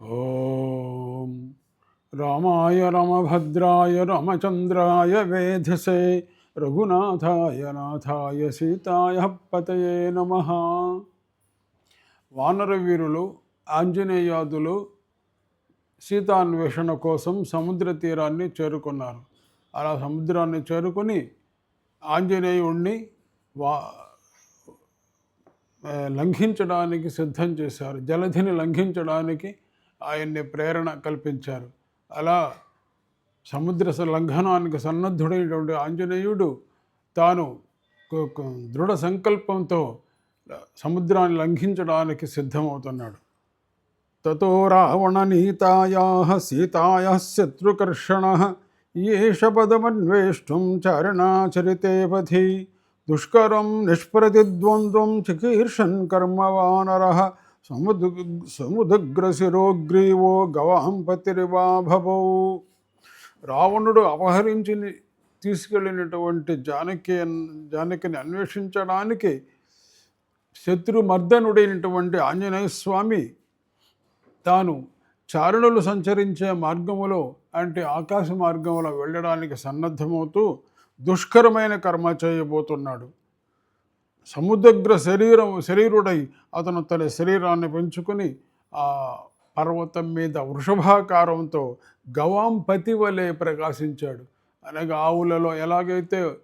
ఓం రామాయ రమభద్రాయ రమచంద్రాయ వేధసే రఘునాథాయ నాథాయ సీతాయ పతయే నమ వానర వీరులు ఆంజనేయాదులు సీతాన్వేషణ కోసం సముద్ర తీరాన్ని చేరుకున్నారు. అలా సముద్రాన్ని చేరుకొని ఆంజనేయుణ్ణి వా లంఘించడానికి సిద్ధం చేశారు. జలధిని లంఘించడానికి ఆయన్ని ప్రేరణ కల్పించారు. అలా సముద్ర లంఘనానికి సన్నద్ధుడైనటువంటి ఆంజనేయుడు తాను దృఢ సంకల్పంతో సముద్రాన్ని లంఘించడానికి సిద్ధమవుతున్నాడు. తతో రావణనీతాయా సీతాయ శత్రుకర్షణ ఏష పదమన్వేష్టం చరణాచరితే పథి దుష్కరం నిష్ప్రతిద్వంద్వం చికీర్షన్ కర్మవానర సముదు సముదగ్రశిరోగ్రీవో గవాం రావణుడు అపహరించి తీసుకెళ్ళినటువంటి జానకి జానకిని అన్వేషించడానికి శత్రుమర్దనుడైనటువంటి ఆంజనేయ స్వామి తాను చారుణులు సంచరించే మార్గములో అంటే ఆకాశ మార్గంలో వెళ్ళడానికి సన్నద్ధమవుతూ దుష్కరమైన కర్మ చేయబోతున్నాడు. సముద్రగ్ర శరీరం శరీరుడై అతను తన శరీరాన్ని పెంచుకొని ఆ పర్వతం మీద వృషభాకారంతో గవాంపతి వలె ప్రకాశించాడు. అనగా ఆవులలో ఎలాగైతే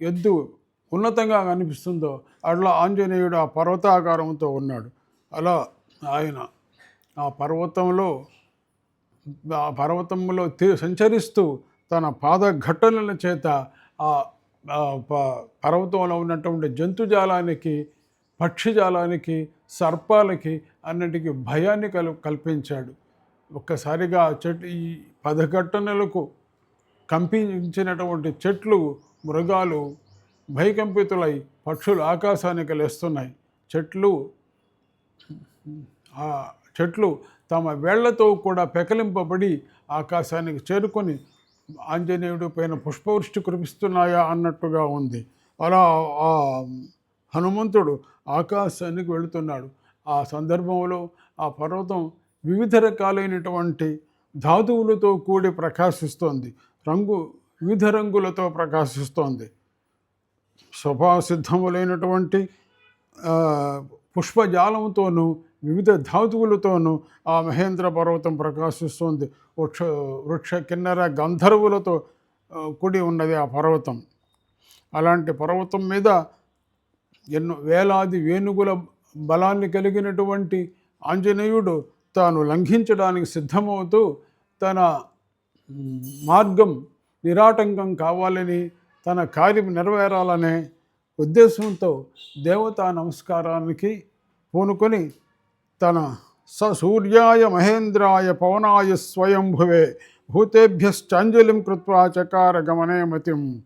ఎద్దు ఉన్నతంగా కనిపిస్తుందో అట్లా ఆంజనేయుడు ఆ పర్వతాకారంతో ఉన్నాడు. అలా ఆయన ఆ పర్వతంలో ఆ పర్వతంలో సంచరిస్తూ తన పాదఘట్టనల చేత పర్వతంలో ఉన్నటువంటి జంతుజాలానికి పక్షిజాలానికి సర్పాలకి అన్నిటికీ భయాన్ని కల్ కల్పించాడు. ఒక్కసారిగా ఆ చెట్టు ఈ పదఘట్టనలకు కంపించినటువంటి చెట్లు మృగాలు భయకంపితులై పక్షులు ఆకాశానికి లేస్తున్నాయి. చెట్లు చెట్లు తమ వేళ్ళతో కూడా పెకలింపబడి ఆకాశానికి చేరుకొని ఆంజనేయుడి పైన పుష్పవృష్టి కురిపిస్తున్నాయా అన్నట్టుగా ఉంది. అలా ఆ హనుమంతుడు ఆకాశానికి వెళుతున్నాడు. ఆ సందర్భంలో ఆ పర్వతం వివిధ రకాలైనటువంటి ధాతువులతో కూడి ప్రకాశిస్తోంది. రంగు వివిధ రంగులతో ప్రకాశిస్తోంది. శుభాసిద్ధములైనటువంటి పుష్పజాలంతోనూ వివిధ ధాతువులతోనూ ఆ మహేంద్ర పర్వతం ప్రకాశిస్తోంది. వృక్ష వృక్ష కిన్నెర గంధర్వులతో కూడి ఉన్నది ఆ పర్వతం. అలాంటి పర్వతం మీద ఎన్నో వేలాది వేణుగుల బలాన్ని కలిగినటువంటి ఆంజనేయుడు తాను లంఘించడానికి సిద్ధమవుతూ తన మార్గం నిరాటంకం కావాలని తన కార్యం నెరవేరాలనే ఉద్దేశంతో దేవతా నమస్కారానికి పూనుకొని తన స సూర్యాయ మహేంద్రాయ పవనాయ స్వయంభువే భూతేభ్యశ్చాంజలిం కృత్వా చకార గమనే మతిం.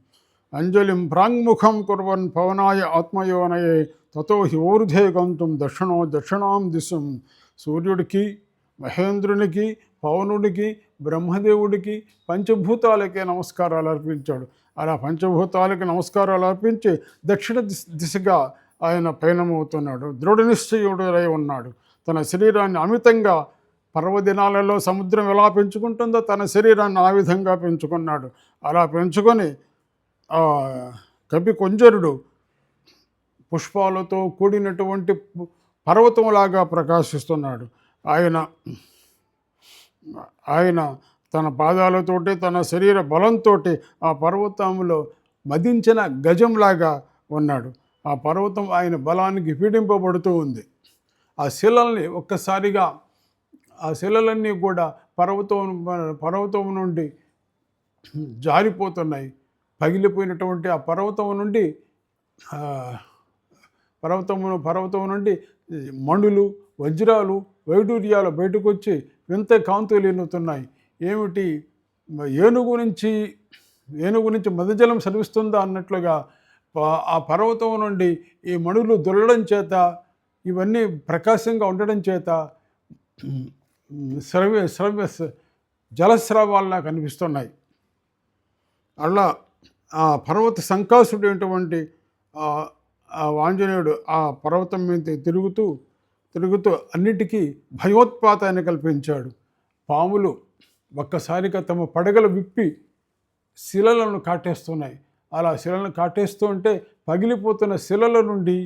అంజలిం ప్రాంగ్ముఖం కుర్వన్ పవనాయ ఆత్మయోనయే తతో హి ఊర్ధే గంతుం దక్షిణో దక్షిణాం దిశం. సూర్యుడికి మహేంద్రునికి పవనుడికి బ్రహ్మదేవుడికి పంచభూతాలకే నమస్కారాలు అర్పించాడు. అలా పంచభూతాలకి నమస్కారాలు అర్పించి దక్షిణ దిశ- దిశగా ఆయన పయనమవుతున్నాడు. దృఢనిశ్చయుడై ఉన్నాడు. తన శరీరాన్ని అమితంగా పర్వదినాలలో సముద్రం ఎలా పెంచుకుంటుందో తన శరీరాన్ని ఆ విధంగా పెంచుకున్నాడు. అలా పెంచుకొని కపి కవి కొంజరుడు పుష్పాలతో కూడినటువంటి పర్వతంలాగా ప్రకాశిస్తున్నాడు. ఆయన ఆయన తన పాదాలతోటి తన శరీర బలంతో ఆ పర్వతంలో మదించిన గజంలాగా ఉన్నాడు. ఆ పర్వతం ఆయన బలానికి పీడింపబడుతూ ఉంది. ఆ శిలల్ని ఒక్కసారిగా ఆ శిలలన్నీ కూడా పర్వతం పర్వతం నుండి జారిపోతున్నాయి. పగిలిపోయినటువంటి ఆ పర్వతం నుండి పర్వతము పర్వతమును పర్వతం నుండి మణులు వజ్రాలు వైడూర్యాలు బయటకు వచ్చి వింత కాంతులు ఎన్నుతున్నాయి. ఏమిటి? ఏనుగు నుంచి ఏనుగు నుంచి మదజలం సరిస్తుందా అన్నట్లుగా ఆ పర్వతం నుండి ఈ మణులు దొల్లడం చేత ఇవన్నీ ప్రకాశంగా ఉండడం చేత స్రవ్య స్రవ్య నాకు కనిపిస్తున్నాయి అలా ఆ పర్వత సంకాసుడైనటువంటి ఆ ఆంజనేయుడు ఆ పర్వతం మీద తిరుగుతూ తిరుగుతూ అన్నిటికీ భయోత్పాతాన్ని కల్పించాడు. పాములు ఒక్కసారిగా తమ పడగలు విప్పి శిలలను కాటేస్తున్నాయి. అలా శిలలను కాటేస్తూ ఉంటే పగిలిపోతున్న శిలల నుండి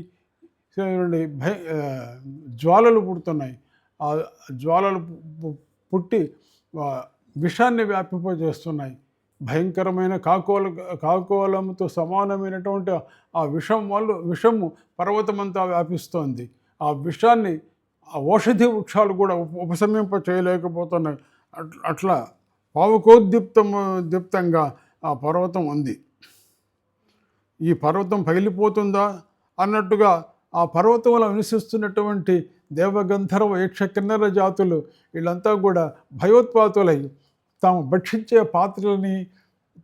భయ జ్వాలలు పుడుతున్నాయి. ఆ జ్వాలలు పుట్టి విషాన్ని వ్యాపింపజేస్తున్నాయి. భయంకరమైన కాకోల కాకోలంతో సమానమైనటువంటి ఆ విషం వాళ్ళు విషము పర్వతమంతా వ్యాపిస్తోంది. ఆ విషాన్ని ఆ ఔషధి వృక్షాలు కూడా ఉపశమింప చేయలేకపోతున్నాయి. అట్లా పావుకోద్దీప్తము దీప్తంగా ఆ పర్వతం ఉంది. ఈ పర్వతం పగిలిపోతుందా? అన్నట్టుగా ఆ పర్వతంలో నివసిస్తున్నటువంటి దేవగంధర్వ యక్ష కిన్నర జాతులు వీళ్ళంతా కూడా భయోత్పాతులై తాము భక్షించే పాత్రలని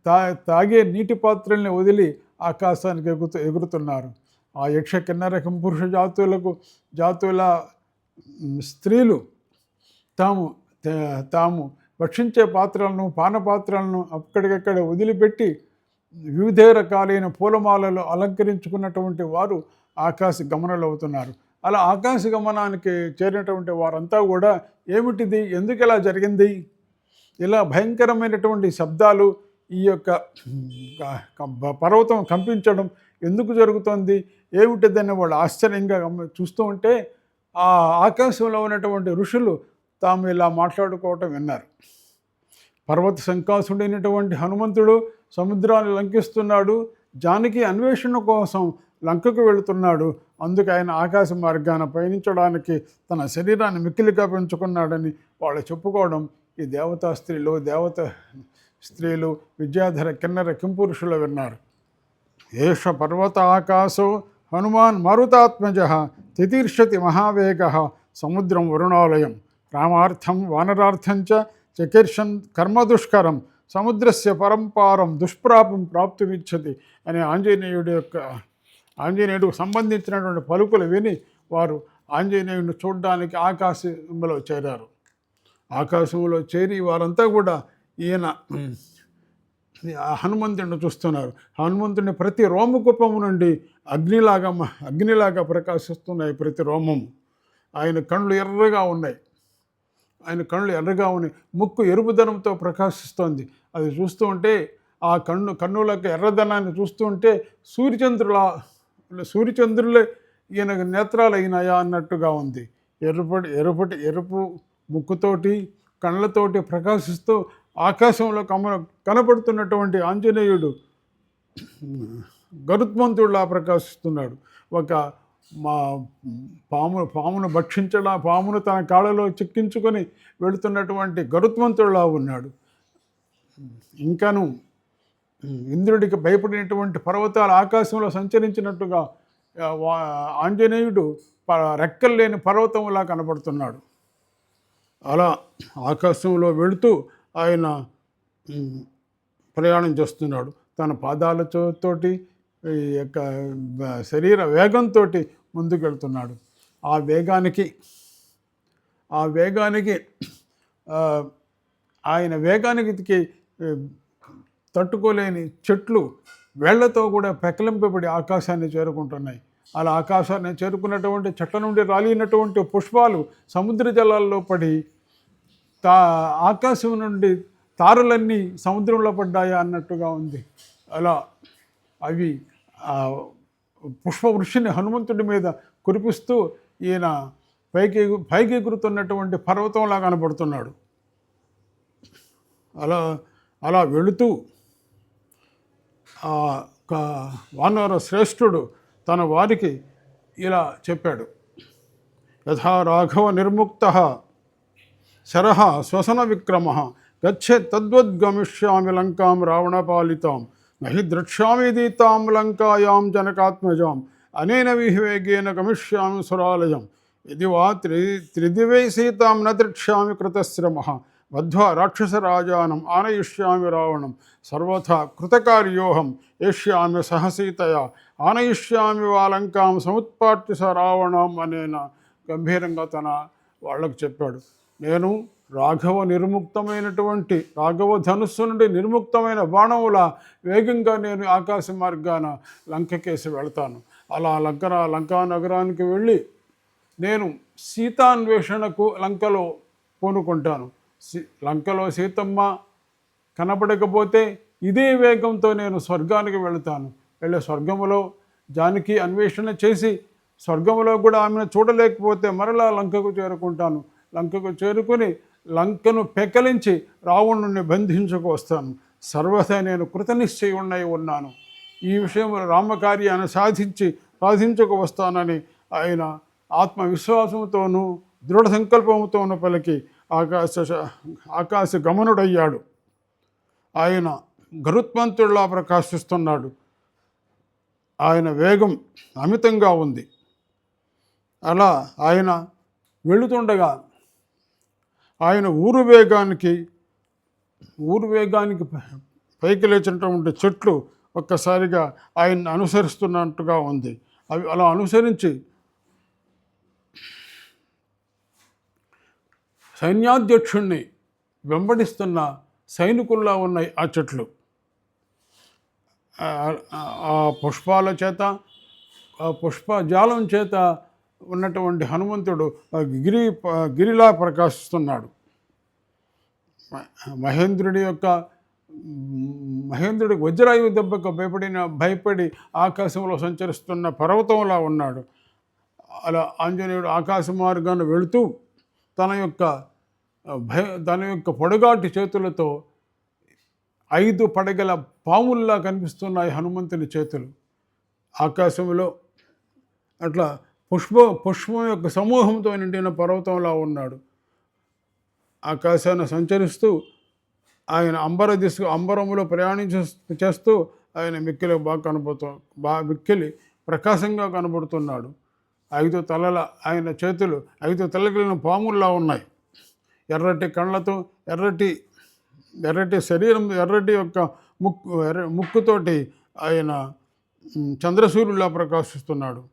తా తాగే నీటి పాత్రల్ని వదిలి ఆకాశానికి ఎగుతూ ఎగురుతున్నారు. ఆ యక్ష కిన్నర పురుష జాతులకు జాతుల స్త్రీలు తాము తాము భక్షించే పాత్రలను పానపాత్రలను అక్కడికక్కడ వదిలిపెట్టి వివిధ రకాలైన పూలమాలలో అలంకరించుకున్నటువంటి వారు ఆకాశ గమనాలు అవుతున్నారు. అలా ఆకాశ గమనానికి చేరినటువంటి వారంతా కూడా ఏమిటిది? ఎందుకు ఇలా జరిగింది? ఇలా భయంకరమైనటువంటి శబ్దాలు ఈ యొక్క పర్వతం కంపించడం ఎందుకు జరుగుతోంది? ఏమిటిదని వాళ్ళు ఆశ్చర్యంగా చూస్తూ ఉంటే ఆ ఆకాశంలో ఉన్నటువంటి ఋషులు తాము ఇలా మాట్లాడుకోవటం విన్నారు. పర్వత శంకాసుడైనటువంటి హనుమంతుడు సముద్రాన్ని లంకిస్తున్నాడు. జానకి అన్వేషణ కోసం లంకకు వెళుతున్నాడు. అందుకు ఆయన ఆకాశ మార్గాన పయనించడానికి తన శరీరాన్ని మిక్కిలిగా పెంచుకున్నాడని వాళ్ళు చెప్పుకోవడం ఈ దేవతా స్త్రీలు దేవత స్త్రీలు విద్యాధర కిన్నర కింపురుషులు విన్నారు. ఏష పర్వత ఆకాశో హనుమాన్ మరుతాత్మజ తితీర్షతి మహావేగ సముద్రం వరుణాలయం. రామార్థం వానరార్థం చ చకీర్షన్ కర్మదుష్కరం సముద్రస్య పరంపారం దుష్ప్రాపం ప్రాప్తిమిచ్చతి అనే ఆంజనేయుడి యొక్క ఆంజనేయుడికి సంబంధించినటువంటి పలుకులు విని వారు ఆంజనేయుడిని చూడడానికి ఆకాశంలో చేరారు. ఆకాశంలో చేరి వారంతా కూడా ఈయన ఆ హనుమంతుడిని చూస్తున్నారు. హనుమంతుడిని ప్రతి రోమకుప్పము నుండి అగ్నిలాగా మ- అగ్నిలాగా ప్రకాశిస్తున్నాయి ప్రతి రోమము ఆయన కళ్ళు ఎర్రగా ఉన్నాయి. ఆయన కళ్ళు ఎర్రగా ఉన్నాయి. ముక్కు ఎరుపుదనంతో ప్రకాశిస్తోంది. అది చూస్తూ ఉంటే ఆ కన్ను కన్నులకు ఎర్రదనాన్ని చూస్తూ ఉంటే సూర్యచంద్రుల సూర్యచంద్రులే ఈయన నేత్రాలు అయినాయా అన్నట్టుగా ఉంది. ఎరుపటి ఎరుపటి ఎరుపు ముక్కుతోటి కళ్ళతోటి ప్రకాశిస్తూ ఆకాశంలో కమ కనపడుతున్నటువంటి ఆంజనేయుడు గరుత్మంతుడులా ప్రకాశిస్తున్నాడు. ఒక మా పాము పామును భక్షించడా పామును తన కాళ్ళలో చిక్కించుకొని వెళుతున్నటువంటి గరుత్మంతుడులా ఉన్నాడు. ఇంకాను ఇంద్రుడికి భయపడినటువంటి పర్వతాలు ఆకాశంలో సంచరించినట్టుగా ఆంజనేయుడు రెక్కలు లేని పర్వతంలా కనబడుతున్నాడు. అలా ఆకాశంలో వెళుతూ ఆయన ప్రయాణం చేస్తున్నాడు. తన పాదాలతోటి తోటి ఈ యొక్క శరీర వేగంతో ముందుకు వెళ్తున్నాడు ఆ వేగానికి ఆ వేగానికి ఆయన వేగానికి తట్టుకోలేని చెట్లు వేళ్ళతో కూడా పెకలింపబడి ఆకాశాన్ని చేరుకుంటున్నాయి. అలా ఆకాశాన్ని చేరుకున్నటువంటి చెట్ల నుండి రాలినటువంటి పుష్పాలు సముద్ర జలాల్లో పడి తా ఆకాశం నుండి తారలన్నీ సముద్రంలో పడ్డాయా అన్నట్టుగా ఉంది. అలా అవి పుష్ప పుష్పవృష్టిని హనుమంతుడి మీద కురిపిస్తూ ఈయన పైకి ఎగు- పైకి ఎగురుతున్నటువంటి పర్వతంలా కనబడుతున్నాడు. అలా అలా వెళుతూ వానర శ్రేష్ఠుడు తన వారికి ఇలా చెప్పాడు. యథా రాఘవ నిర్ముక్త శరహ శ్వసన విక్రమ గచ్చే తద్వద్గమిష్యామి లంకాం రావణపాలితాం నహి ద్రక్ష్యామి దీతాం లంకాయాం జనకాత్మజాం అనేన వివేగేన గమిష్యామి సురాలయం ఇది వా త్రి త్రిదివై సీతాం న ద్రక్ష్యామి కృతశ్రమ బద్ధ్వా రాక్షసరాజానం ఆనయిష్యామి రావణం. సర్వథా కృతకార్యోహం ఏష్యామి సహసీతయ. ఆనయిష్యామి వా లంకాం స రావణం అనేన గంభీరంగా తన వాళ్ళకు చెప్పాడు. నేను రాఘవ నిర్ముక్తమైనటువంటి రాఘవ ధనుస్సు నుండి నిర్ముక్తమైన బాణముల వేగంగా నేను ఆకాశ మార్గాన లంకకేసి వెళ్తాను. అలా లంకన లంకా నగరానికి వెళ్ళి నేను సీతాన్వేషణకు లంకలో పూనుకుంటాను. లంకలో సీతమ్మ కనపడకపోతే ఇదే వేగంతో నేను స్వర్గానికి వెళతాను. వెళ్ళే స్వర్గములో జానకి అన్వేషణ చేసి స్వర్గంలో కూడా ఆమెను చూడలేకపోతే మరలా లంకకు చేరుకుంటాను. లంకకు చేరుకొని లంకను పెకలించి రావణుని బంధించుకు వస్తాను. సర్వదా నేను కృతనిశ్చయున్నై ఉన్నాను. ఈ విషయంలో రామకార్యాన్ని సాధించి సాధించుకు వస్తానని ఆయన ఆత్మవిశ్వాసంతోనూ దృఢ సంకల్పంతోనూ పలికి ఆకాశ ఆకాశ గమనుడయ్యాడు. ఆయన గరుత్మంతుడిలా ప్రకాశిస్తున్నాడు. ఆయన వేగం అమితంగా ఉంది. అలా ఆయన వెళుతుండగా ఆయన ఊరు వేగానికి ఊరు వేగానికి పైకి లేచినటువంటి చెట్లు ఒక్కసారిగా ఆయన్ని అనుసరిస్తున్నట్టుగా ఉంది. అవి అలా అనుసరించి సైన్యాధ్యక్షుణ్ణి వెంబడిస్తున్న సైనికుల్లా ఉన్నాయి ఆ చెట్లు. ఆ- పుష్పాల చేత ఆ పుష్పజాలం చేత ఉన్నటువంటి హనుమంతుడు గిరి గిరిలా ప్రకాశిస్తున్నాడు. మహేంద్రుడి యొక్క మహేంద్రుడి వజ్రాయువు దెబ్బకు భయపడిన భయపడి ఆకాశంలో సంచరిస్తున్న పర్వతంలా ఉన్నాడు. అలా ఆంజనేయుడు ఆకాశ మార్గాన్ని వెళుతూ తన యొక్క భయ తన యొక్క పొడగాటి చేతులతో ఐదు పడగల పాముల్లా కనిపిస్తున్నాయి హనుమంతుని చేతులు. ఆకాశంలో అట్లా పుష్ప పుష్పం యొక్క సమూహంతో నిండిన పర్వతంలా ఉన్నాడు. ఆకాశాన్ని సంచరిస్తూ ఆయన అంబర దిశ అంబరములో ప్రయాణించ చేస్తూ ఆయన మిక్కిలి బాగా కనబడుతూ బాగా మిక్కిలి ప్రకాశంగా కనబడుతున్నాడు. ఐదు తలల ఆయన చేతులు ఐదు తలగిలిన పాముల్లా ఉన్నాయి. ఎర్రటి కళ్ళతో ఎర్రటి ఎర్రటి శరీరం ఎర్రటి యొక్క ముక్కు ఎర్ర ముక్కుతోటి ఆయన చంద్రసూర్యులా ప్రకాశిస్తున్నాడు.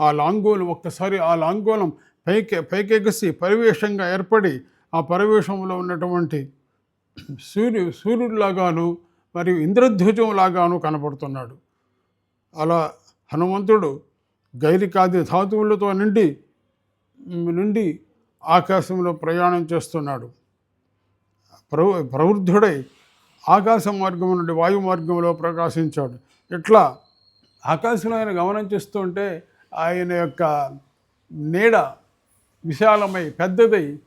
ఆ లాంగోలు ఒక్కసారి ఆ లాంగోలం పైకి పైకెగసి పరివేషంగా ఏర్పడి ఆ పరివేషంలో ఉన్నటువంటి సూర్యు సూర్యుడిలాగాను మరియు ఇంద్రధ్వజంలాగాను కనపడుతున్నాడు. అలా హనుమంతుడు గైరికాది ధాతువులతో నిండి నుండి ఆకాశంలో ప్రయాణం చేస్తున్నాడు. ప్రవ ప్రవృద్ధుడై ఆకాశ మార్గం నుండి వాయు మార్గంలో ప్రకాశించాడు. ఇట్లా ఆకాశంలో ఆయన గమనం చేస్తుంటే ఆయన యొక్క నీడ విశాలమై పెద్దదై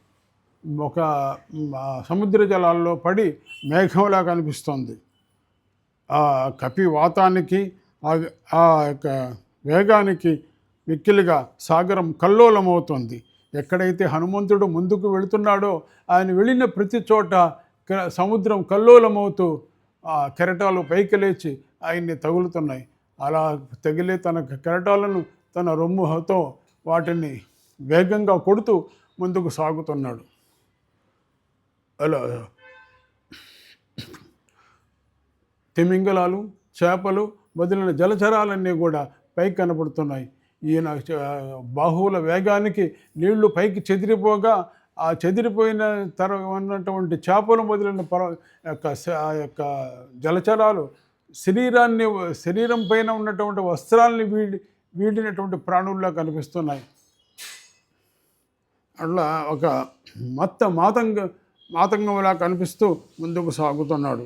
ఒక సముద్ర జలాల్లో పడి మేఘంలా కనిపిస్తుంది. ఆ కపి వాతానికి ఆ ఆ యొక్క వేగానికి మిక్కిలిగా సాగరం కల్లోలమవుతుంది. ఎక్కడైతే హనుమంతుడు ముందుకు వెళుతున్నాడో ఆయన వెళ్ళిన ప్రతి చోట సముద్రం కల్లోలమవుతూ ఆ కెరటాలు పైకి లేచి ఆయన్ని తగులుతున్నాయి. అలా తగిలే తన కెరటాలను తన రొమ్ముతో వాటిని వేగంగా కొడుతూ ముందుకు సాగుతున్నాడు. అలా తిమింగలాలు చేపలు మొదలైన జలచరాలన్నీ కూడా పైకి కనపడుతున్నాయి. ఈయన బాహువుల వేగానికి నీళ్ళు పైకి చెదిరిపోగా ఆ చెదిరిపోయిన తర ఉన్నటువంటి చేపలు మొదలైన పర యొక్క ఆ యొక్క జలచరాలు శరీరాన్ని శరీరం పైన ఉన్నటువంటి వస్త్రాలని వీడి వీడినటువంటి ప్రాణుల్లా కనిపిస్తున్నాయి. అట్లా ఒక మత్త మాతంగ మాతంగంలా కనిపిస్తూ ముందుకు సాగుతున్నాడు.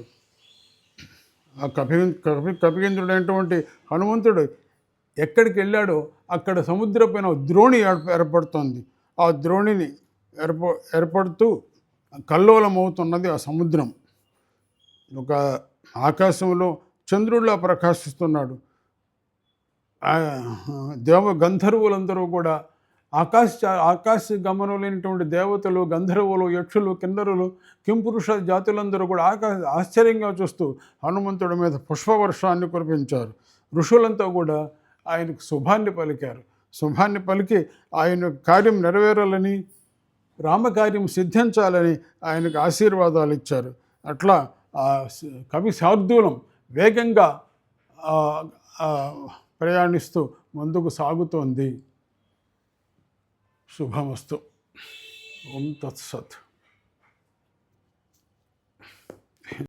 ఆ కపి కపి కపికేంద్రుడైనటువంటి హనుమంతుడు ఎక్కడికి వెళ్ళాడో అక్కడ సముద్రపైన ద్రోణి ఏర్ప- ఏర్పడుతుంది. ఆ ద్రోణిని ఏర్ప ఏర్పడుతూ కల్లోలమవుతున్నది ఆ సముద్రం. ఒక ఆకాశంలో చంద్రుడిలా ప్రకాశిస్తున్నాడు. దేవ గంధర్వులందరూ కూడా ఆకాశ ఆకాశ గమనం లేనటువంటి దేవతలు గంధర్వులు యక్షులు కిందరులు కింపురుష జాతులందరూ కూడా ఆకాశ ఆశ్చర్యంగా చూస్తూ హనుమంతుడి మీద పుష్పవర్షాన్ని కురిపించారు. ఋషులంతా కూడా ఆయనకు శుభాన్ని పలికారు. శుభాన్ని పలికి ఆయన కార్యం నెరవేరాలని రామకార్యం సిద్ధించాలని ఆయనకు ఆశీర్వాదాలు ఇచ్చారు. అట్లా ఆ కవి శార్దూలం వేగంగా ప్రయాణిస్తూ ముందుకు సాగుతోంది. శుభమస్తు ఓం తత్సత్